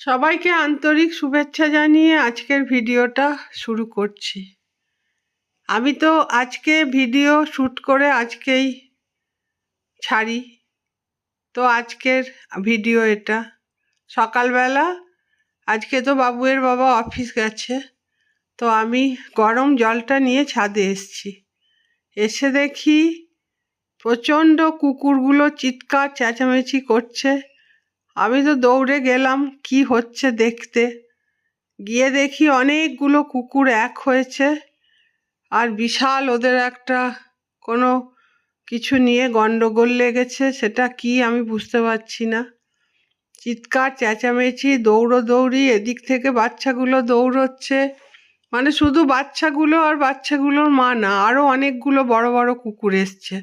সবাইকে আন্তরিক শুভেচ্ছা জানিয়ে আজকের ভিডিওটা শুরু করছি। আমি তো আজকে ভিডিও শ্যুট করে আজকেই ছাড়ি। তো আজকের ভিডিও এটা। সকালবেলা আজকে তো বাবুয়ের বাবা অফিস গেছে, তো আমি গরম জলটা নিয়ে ছাদে এসছি। এসে দেখি প্রচণ্ড কুকুরগুলো চিৎকার, চেঁচামেচি করছে। আমি তো দৌড়ে গেলাম, কি হচ্ছে দেখতে। গিয়ে দেখি অনেকগুলো কুকুর এক হয়েছে আর বিশাল ওদের একটা কোনো কিছু নিয়ে গণ্ডগোল লেগেছে, সেটা কি আমি বুঝতে পারছি না। চিৎকার, চেঁচামেচি, দৌড়োদৌড়ি, এদিক থেকে বাচ্চাগুলো দৌড়চ্ছে। মানে শুধু বাচ্চাগুলো আর বাচ্চাগুলোর মা না আরও অনেকগুলো বড় বড় কুকুর এসছে।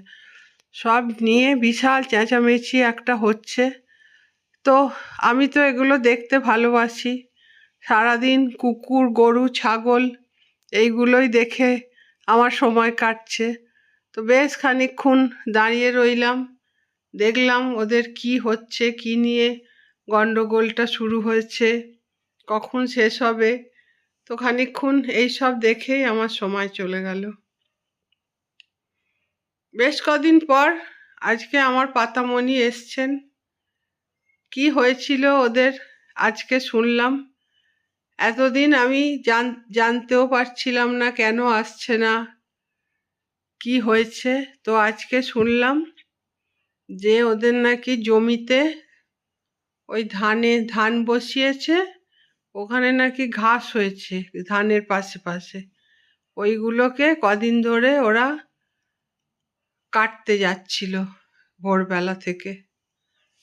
সব নিয়ে বিশাল চেঁচামেচি একটা হচ্ছে। তো আমি তো এগুলো দেখতে ভালোবাসি। সারাদিন কুকুর, গরু, ছাগল এইগুলোই দেখে আমার সময় কাটছে। তো বেশ খানিকক্ষণ দাঁড়িয়ে রইলাম। দেখলাম ওদের কি হচ্ছে, কি নিয়ে গণ্ডগোলটা শুরু হয়েছে, কখন শেষ হবে। তো খানিকক্ষণ এইসব দেখেই আমার সময় চলে গেল। বেশ কদিন পর আজকে আমার পাতামণি এসছেন। কি হয়েছিল ওদের? আজকে শুনলাম। এতদিন আমি জান, জানতেও পারছিলাম না কেন আসছে না। কি হয়েছে? তো আজকে শুনলাম যে ওদের নাকি জমিতে ওই ধানে, ধান বসিয়েছে, ওখানে নাকি ঘাস হয়েছে ধানের পাশে পাশে। ওইগুলোকে কদিন ধরে ওরা কাটতে যাচ্ছিল ভোরবেলা থেকে।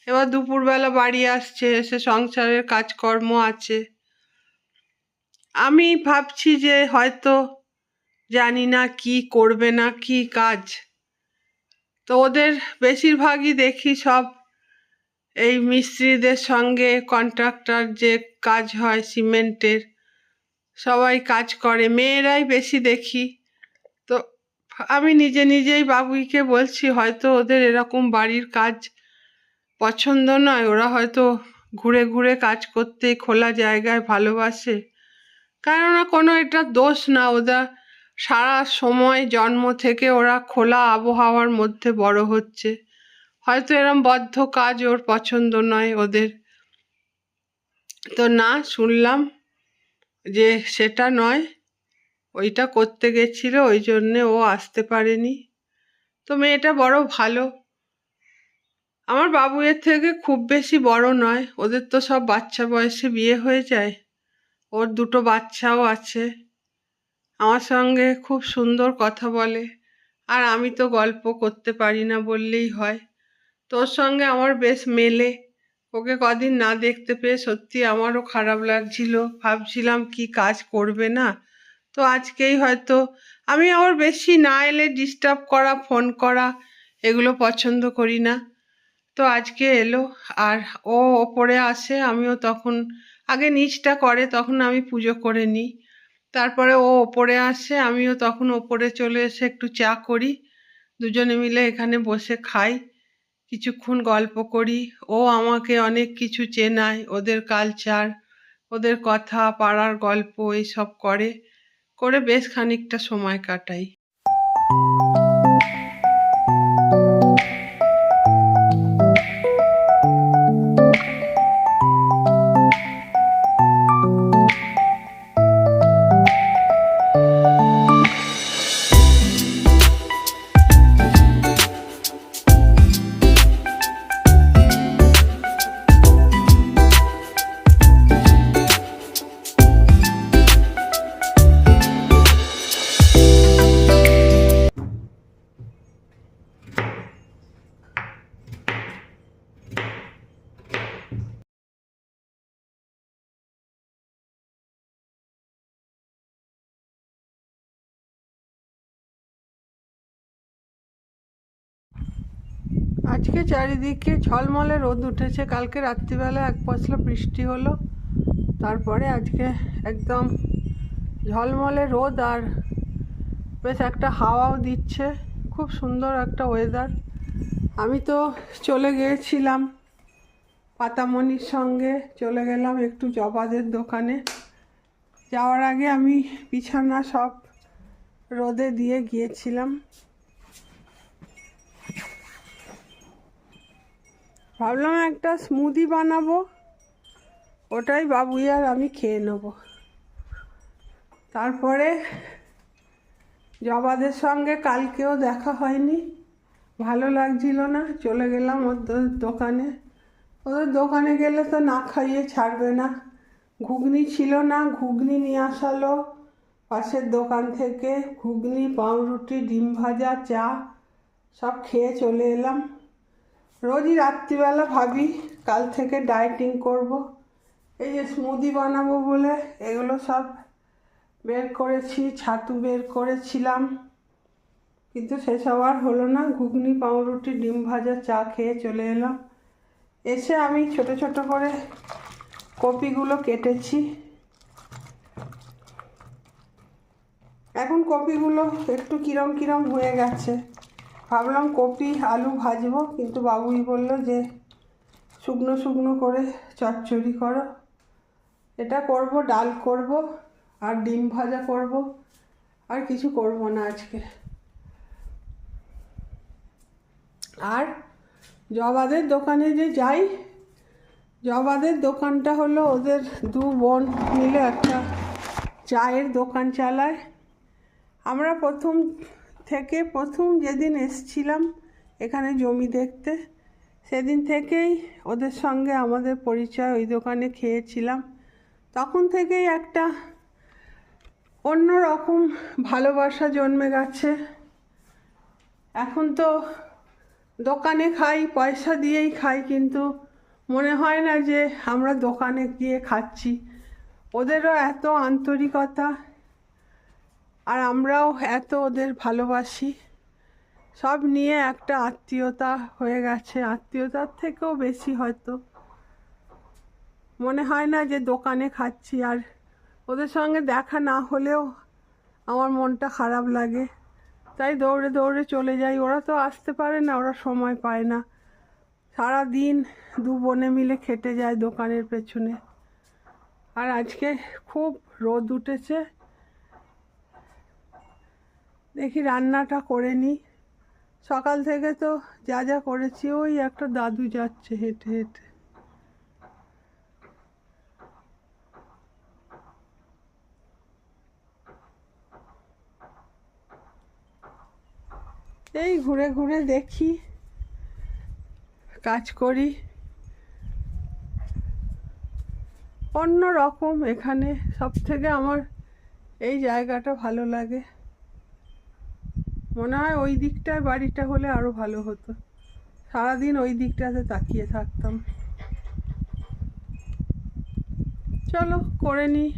এবার দুপুরবেলা বাড়ি আসছে, এসে সংসারের কাজকর্ম আছে। আমি ভাবছি যে হয়তো জানি না কি করবে না কি কাজ। তো ওদের বেশিরভাগই দেখি সব এই মিস্ত্রিদের সঙ্গে কন্ট্রাক্টর যে কাজ হয় সিমেন্টের, সবাই কাজ করে। মেয়েরাই বেশি দেখি। তো আমি নিজে নিজেই বাবুইকে বলছি, হয়তো ওদের এরকম বাড়ির কাজ পছন্দ নয়। ওরা হয়তো ঘুরে ঘুরে কাজ করতে, খোলা জায়গায় ভালোবাসে। কেননা কোনো এটা দোষ না। ওরা সারা সময় জন্ম থেকে ওরা খোলা আবহাওয়ার মধ্যে বড় হচ্ছে। হয়তো এরম বদ্ধ কাজ ওর পছন্দ নয় ওদের। তো না, শুনলাম যে সেটা নয়। ওইটা করতে গেছিল, ওই জন্যে ও আসতে পারেনি। তো মেয়েটা বড় ভালো। আমার বাবু এর থেকে খুব বেশি বড় নয়। ওদের তো সব বাচ্চা বয়সে বিয়ে হয়ে যায়। ওর দুটো বাচ্চাও আছে। আমার সঙ্গে খুব সুন্দর কথা বলে। আর আমি তো গল্প করতে পারি না বললেই হয়। তোর সঙ্গে আমার বেশ মেলে। ওকে কদিন না দেখতে পেয়ে সত্যি আমারও খারাপ লাগছিল। ভাবছিলাম কি কাজ করবে না? তো আজকেই হয়তো আমি আমার বেশি না এলে ডিস্টার্ব করা ফোন করা, এগুলো পছন্দ করি না। তো আজকে এলো। আর ও ওপরে আসে, আমিও তখন, আগে নিচটা করে, তখন আমি পুজো করে নিই। তারপরে ও ওপরে আসে, আমিও তখন ওপরে চলে এসে একটু চা করি। দুজনে মিলে এখানে বসে খাই, কিছুক্ষণ গল্প করি। ও আমাকে অনেক কিছু চেনায়, ওদের কালচার ওদের কথা, পাড়ার গল্প, এইসব করে। করে বেশ খানিকটা সময় কাটাই। আজকে চারিদিকে ঝলমলে রোদ উঠেছে। কালকে রাত্রিবেলা এক পশলা বৃষ্টি হলো। তারপরে আজকে একদম ঝলমলে রোদ আর বেশ একটা হাওয়াও দিচ্ছে। খুব সুন্দর একটা ওয়েদার আমি তো চলে গিয়েছিলাম পাতামণির সঙ্গে। চলে গেলাম একটু জবাদের দোকানে। যাওয়ার আগে আমি বিছানা সব রোদে দিয়ে গিয়েছিলাম। ভাবলাম একটা স্মুদি বানাবো। ওটাই বাবুই আর আমি খেয়ে নেব। তারপরে জবাদের সঙ্গে কালকেও দেখা হয়নি। ভালো লাগছিল না, চলে গেলাম ওদের দোকানে। ওদের দোকানে গেলে তো না খাইয়ে ছাড়বে না। ঘুগনি ছিল না, ঘুগনি নিয়ে আসালো। পাশের দোকান থেকে ঘুগনি, পাউরুটি, ডিম ভাজা, চা সব খেয়ে চলে এলাম। রোজই রাত্রিবেলা ভাবি, কাল থেকে ডায়েটিং করব। এই যে স্মুদি বানাবো বলে এগুলো সব বের করেছি, ছাতু বের করেছিলাম। কিন্তু সেসব আর হলো না, ঘুগনি, পাউরুটি, ডিম ভাজা, চা খেয়ে চলে এলাম। এসে আমি ছোট ছোট করে কপিগুলো কেটেছি। এখন কপিগুলো একটু কিরম কিরম হয়ে গেছে ভাবলাম কপি, আলু ভাজবো, কিন্তু বাবুই বলল যে, শুকনো শুকনো করে চচ্চড়ি করো। এটা করব, ডাল করব, আর ডিম ভাজা করব, আর কিছু করব না আজকে। আর জবাদের দোকানে যে যাই, জবাদের দোকানটা হলো ওদের দু বোন মিলে একটা চায়ের দোকান চালায়। আমরা প্রথম থেকে প্রথম যেদিন এসছিলাম এখানে জমি দেখতে, সেদিন থেকেই ওদের সঙ্গে আমাদের পরিচয় ওই দোকানে খেয়েছিলাম। তখন থেকেই একটা অন্য রকম ভালোবাসা জন্মে গেছে। এখন তো দোকানে খাই, পয়সা দিয়েই খাই, কিন্তু মনে হয় না যে আমরা দোকানে গিয়ে খাচ্ছি। ওদেরও এত আন্তরিকতা আর আমরাও এত ওদের ভালোবাসি। সব নিয়ে একটা আত্মীয়তা হয়ে গেছে। আত্মীয়তার থেকেও বেশি হয়তো। মনে হয় না যে দোকানে খাচ্ছি। আর ওদের সঙ্গে দেখা না হলেও আমার মনটা খারাপ লাগে। তাই দৌড়ে দৌড়ে চলে যাই। ওরা তো আসতে পারে না, ওরা সময় পায় না। সারা দিন দু বোনে মিলে খেটে যায় দোকানের পেছনে। আর আজকে খুব রোদ উঠেছে। দেখি রান্নাটা করে নিই সকাল থেকে তো যা যা করেছি, ওই একটা দাদু যাচ্ছে হেঁটে হেঁটে। এই ঘুরে ঘুরে দেখি, কাজ করি। অন্য রকম এখানে সব থেকে আমার এই জায়গাটা ভালো লাগে। মনে হয় ওই দিকটায় বাড়িটা হলে আরও ভালো হতো। সারাদিন ওই দিকটাতে তাকিয়ে থাকতাম। চলো, করে নিই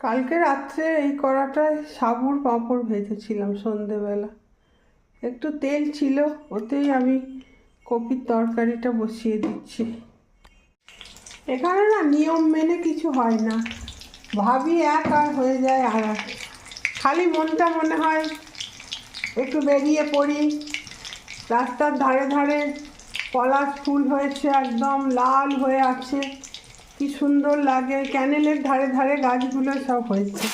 কালকে রাত্রে এই কড়াটায় সাবুর পাঁপড় ভেজেছিলাম সন্ধেবেলা। একটু তেল ছিল, ওতেই আমি কপির তরকারিটা বসিয়ে দিচ্ছি। এখানে না নিয়ম মেনে কিছু হয় না। ভাবি এক আর হয়ে যায় আর খালি মনটা মনে হয় একটু বেরিয়ে পড়ি। রাস্তার ধারে ধারে পলাশ ফুল হয়েছে, একদম লাল হয়ে আছে। কি সুন্দর লাগে। ক্যানেলের ধারে ধারে গাছগুলো সব হয়েছে।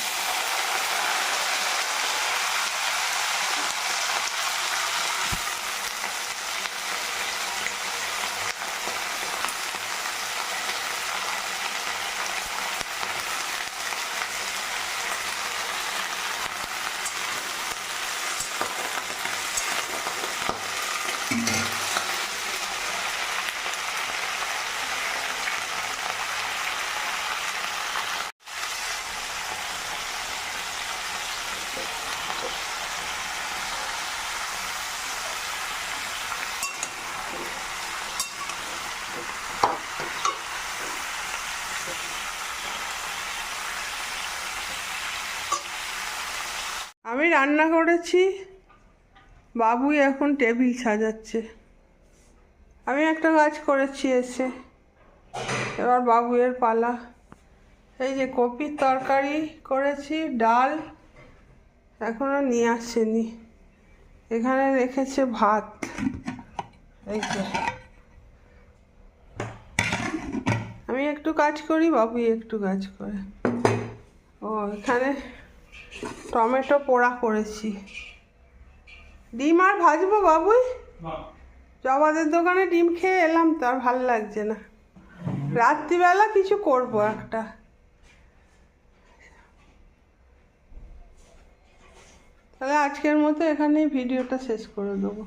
আমি রান্না করেছি। বাবুই এখন টেবিল সাজাচ্ছে। আমি একটা কাজ করেছি এসে। এবার বাবুয়ের পালা। এই যে কপির তরকারি করেছি, ডাল এখনও নিয়ে আসেনি। এখানে রেখেছে ভাত। এই যে। আমি একটু কাজ করি, বাবুই একটু কাজ করে। ও, এখানে টমেটো পোড়া করেছি। ডিম আর ভাজবো বাবুই? জবাদের দোকানে ডিম খেয়ে এলাম তো আর ভালো লাগছে না। রাত্রিবেলা কিছু করব একটা। তাহলে আজকের মতো এখানেই ভিডিওটা শেষ করে দেবো।